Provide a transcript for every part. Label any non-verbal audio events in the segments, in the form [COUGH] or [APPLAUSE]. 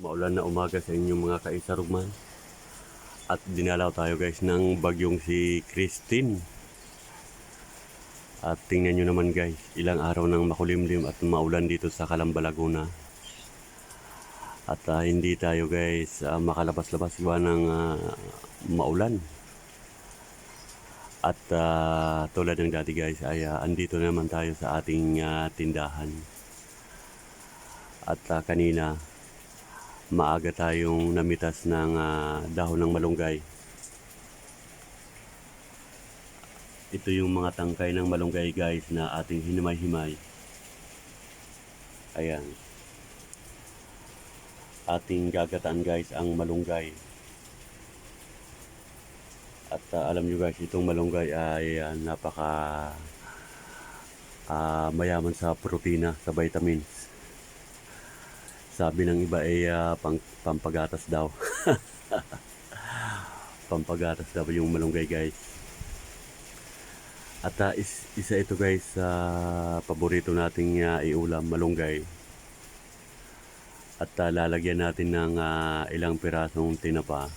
Maulan na umaga sa inyong mga kaisarugman. At dinalaw tayo guys ng bagyong si Christine. At tingnan nyo naman guys, ilang araw nang makulimlim at maulan dito sa Calamba, Laguna. At ah, hindi tayo guys ah, makalabas-labas gawa ng ah, maulan. At ah, tulad ng dati guys ay ah, andito naman tayo sa ating ah, tindahan. At ah, kanina maaga tayong namitas ng ah, dahon ng malunggay. Ito yung mga tangkay ng malunggay guys na ating hinimay-himay. Ayan. Ating gagataan guys ang malunggay. At ah, alam nyo guys, itong malunggay ay ah, napaka ah, mayaman sa protina, sa vitamins. Sabi ng iba ay ah, pang, pampagatas daw. [LAUGHS] pampagatas daw yung malunggay guys. At ah, is, isa ito guys sa paborito nating ah, iulam, malunggay. At ah, lalagyan natin ng ah, ilang pirasong tinapa.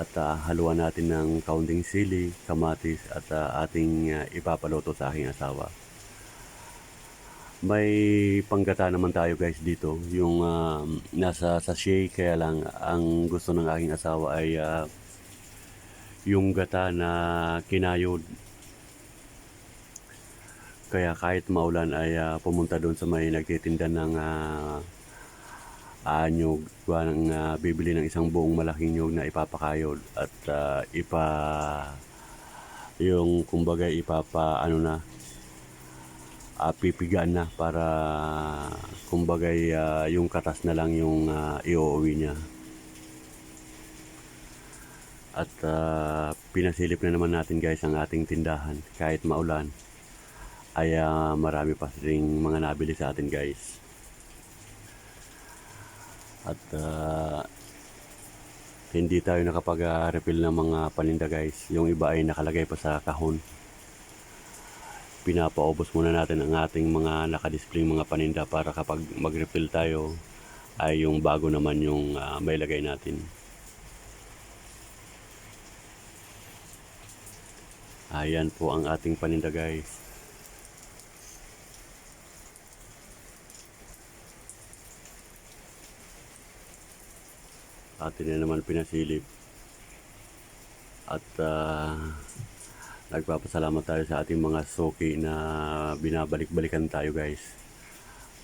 At ah, haluan natin ng kaunting sili, kamatis at ah, ating ah, ipapaluto sa aking asawa. May panggata naman tayo guys dito, yung ah, nasa sachet kaya lang ang gusto ng aking asawa ay ah, yung gata na kinayod. Kaya kahit maulan ay ah, pumunta doon sa may nagtitinda ng ah, anyog, ng ah, bibili ng isang buong malaking nyog na ipapakayod at ah, ipa yung kumbaga ipapa ano na ah, pipigaan na para kumbaga ah, yung katas na lang yung ah, iuuwi niya. At ah, pinasilip na naman natin guys ang ating tindahan kahit maulan ay ah, marami pa ring mga nabili sa atin guys. At ah, hindi tayo nakapag-refill ng mga paninda guys. Yung iba ay nakalagay pa sa kahon. Pinapaubos muna natin ang ating mga nakadisplay mga paninda para kapag mag-refill tayo ay yung bago naman yung ah, may lagay natin. Ayan po ang ating paninda guys. atin na naman pinasilip at ah, nagpapasalamat tayo sa ating mga soki na binabalik-balikan tayo guys.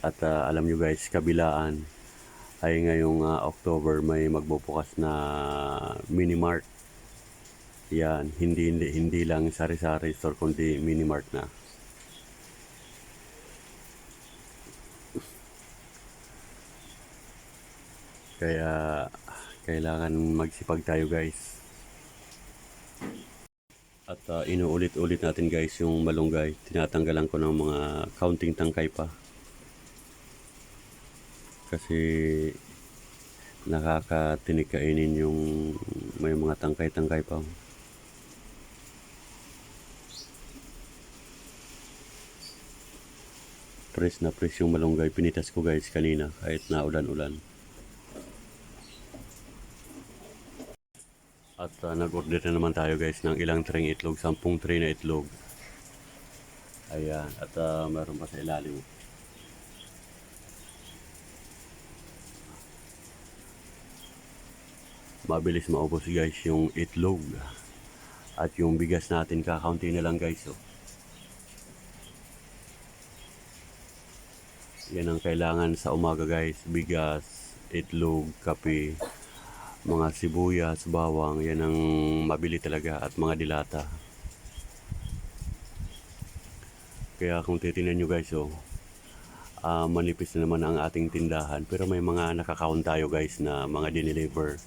At ah, alam nyo guys kabilaan ay ngayong ah, October may magbubukas na mini mart yan hindi, hindi, hindi lang sari-sari store kundi mini mart na. Kaya kailangan magsipag tayo guys. At uh, inuulit-ulit natin guys yung malunggay. Tinatanggalan ko ng mga counting tangkay pa. Kasi nakakatinig kainin yung may mga tangkay-tangkay pa. Press na press yung malunggay. Pinitas ko guys kanina kahit na ulan-ulan. At uh, nag-order na naman tayo guys ng ilang tring itlog, 10 tray na itlog. Ayan, at uh, meron pa sa ilalim. Mabilis maubos guys yung itlog. At yung bigas natin kakaunti na lang guys. Oh. Yan ang kailangan sa umaga guys. Bigas, itlog, kape, mga sibuyas, bawang, yan ang mabili talaga at mga dilata. Kaya kung titingnan nyo guys, oh, ah, manipis na naman ang ating tindahan. Pero may mga nakakaon tayo guys na mga dineliver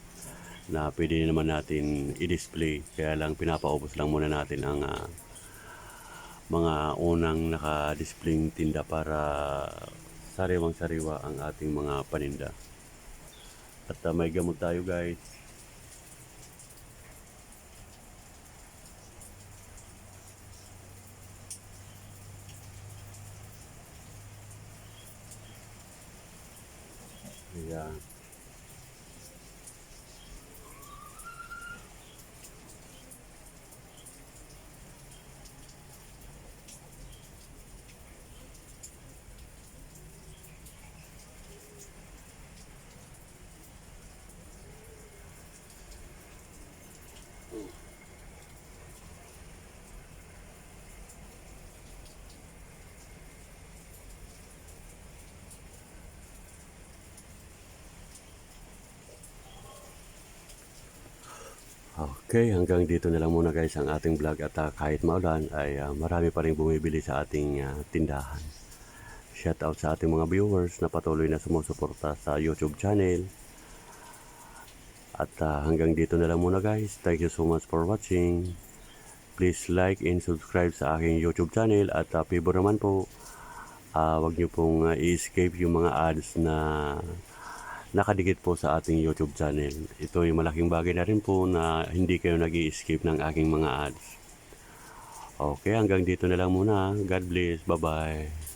na pwede naman natin i-display. Kaya lang pinapaubos lang muna natin ang ah, mga unang naka-display tinda para sariwang sariwa ang ating mga paninda. At uh, may gamot tayo guys. Ayan. Okay, hanggang dito na lang muna guys ang ating vlog at ah, kahit maulan ay ah, marami pa rin bumibili sa ating ah, tindahan. Shout out sa ating mga viewers na patuloy na sumusuporta sa YouTube channel. At ah, hanggang dito na lang muna guys. Thank you so much for watching. Please like and subscribe sa aking YouTube channel at uh, favor naman po ah, wag niyo pong ah, i-escape yung mga ads na nakadikit po sa ating YouTube channel. Ito ay malaking bagay na rin po na hindi kayo nag escape ng aking mga ads. Okay, hanggang dito na lang muna. God bless. Bye-bye.